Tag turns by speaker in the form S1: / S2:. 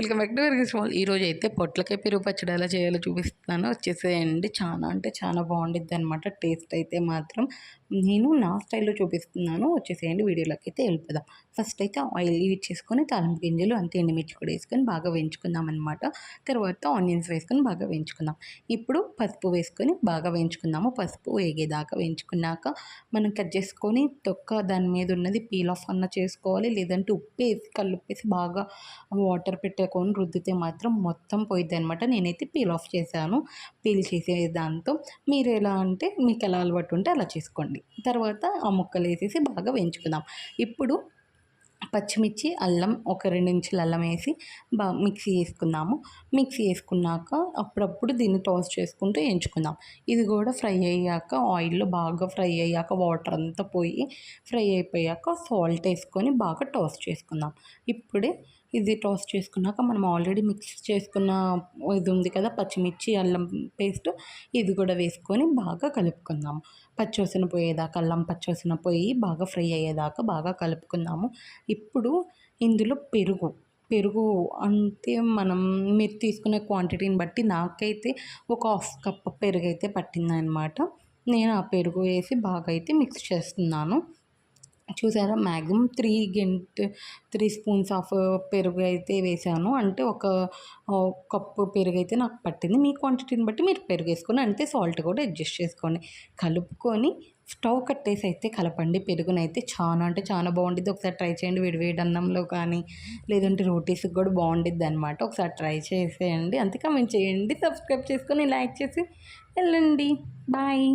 S1: Welcome back to very small ఈరోజు అయితే పొట్లకాయ పెరుగు పచ్చడి ఎలా చేయాలో చూపిస్తున్నాను. వచ్చేసేయండి. చాలా అంటే చాలా బాగుండిద్ది అనమాట టేస్ట్ అయితే మాత్రం నేను నా స్టైల్లో చూపిస్తున్నాను. వచ్చేసేయండి. వీడియోలోకి అయితే వెళ్ళిపోదాం. ఫస్ట్ అయితే ఆయిల్ యూజ్ చేసుకొని తాలింపు గింజలు అంతే ఎండుమిర్చి కూడా వేసుకొని బాగా వేయించుకుందాం అనమాట తర్వాత ఆనియన్స్ వేసుకొని బాగా వేయించుకుందాం. ఇప్పుడు పసుపు వేసుకొని బాగా వేయించుకుందాము. పసుపు వేగేదాకా వేయించుకున్నాక మనం కట్ చేసుకొని తొక్క దాని మీద ఉన్నది పీల్ ఆఫ్ అన్న చేసుకోవాలి. లేదంటే ఉప్పు వేసి కల్లుప్పేసి బాగా వాటర్ పెట్టే పెట్టేకొని రుద్దితే మాత్రం మొత్తం పోయిద్ది అనమాట నేనైతే పీల్ ఆఫ్ చేశాను. పీల్ చేసే దాంతో మీరు ఎలా అంటే మీకు ఎలా అలవాటు ఉంటే అలా చేసుకోండి. తర్వాత ఆ ముక్కలు వేసేసి బాగా వేయించుకుందాం. ఇప్పుడు పచ్చిమిర్చి అల్లం ఒక రెండు ఇంచులు అల్లం వేసి బాగా మిక్సీ వేసుకుందాము మిక్సీ వేసుకున్నాక అప్పుడప్పుడు దీన్ని టాస్ చేసుకుంటూ ఎంచుకుందాం. ఇది కూడా ఫ్రై అయ్యాక ఆయిల్లో బాగా ఫ్రై అయ్యాక వాటర్ అంతా పోయి ఫ్రై అయిపోయాక సాల్ట్ వేసుకొని బాగా టాస్ చేసుకుందాం. ఇప్పుడే ఇది టాస్ చేసుకున్నాక మనం ఆల్రెడీ మిక్స్ చేసుకున్న ఇది ఉంది కదా పచ్చిమిర్చి అల్లం పేస్ట్ ఇది కూడా వేసుకొని బాగా కలుపుకుందాం. పచ్చివసన పోయేదాకా అల్లం పచ్చివసన పోయి బాగా ఫ్రై అయ్యేదాకా బాగా కలుపుకుందాము. ఇప్పుడు ఇందులో పెరుగు. పెరుగు అంటే మనం మీరు తీసుకునే క్వాంటిటీని బట్టి నాకైతే ఒక హాఫ్ కప్ పెరుగు అయితే పట్టిందనమాట. నేను ఆ పెరుగు వేసి బాగా అయితే మిక్స్ చేస్తున్నాను. చూసారా? మ్యాక్సిమం త్రీ గంట త్రీ స్పూన్స్ ఆఫ్ పెరుగు అయితే వేసాను. అంటే ఒక కప్పు పెరుగు అయితే నాకు పట్టింది. మీ క్వాంటిటీని బట్టి మీరు పెరుగు వేసుకొని అంటే సాల్ట్ కూడా అడ్జస్ట్ చేసుకోండి. కలుపుకొని స్టవ్ కట్టేసి అయితే కలపండి. పెరుగునైతే చాలా అంటే చాలా బాగుంటుంది ఒకసారి ట్రై చేయండి. విడివేడి అన్నంలో కానీ లేదంటే రోటీస్కి కూడా బాగుంటుంది అనమాట ఒకసారి ట్రై చేసేయండి. అంతే కమెంట్ చేయండి. సబ్స్క్రైబ్ చేసుకొని లైక్ చేసి వెళ్ళండి. బాయ్.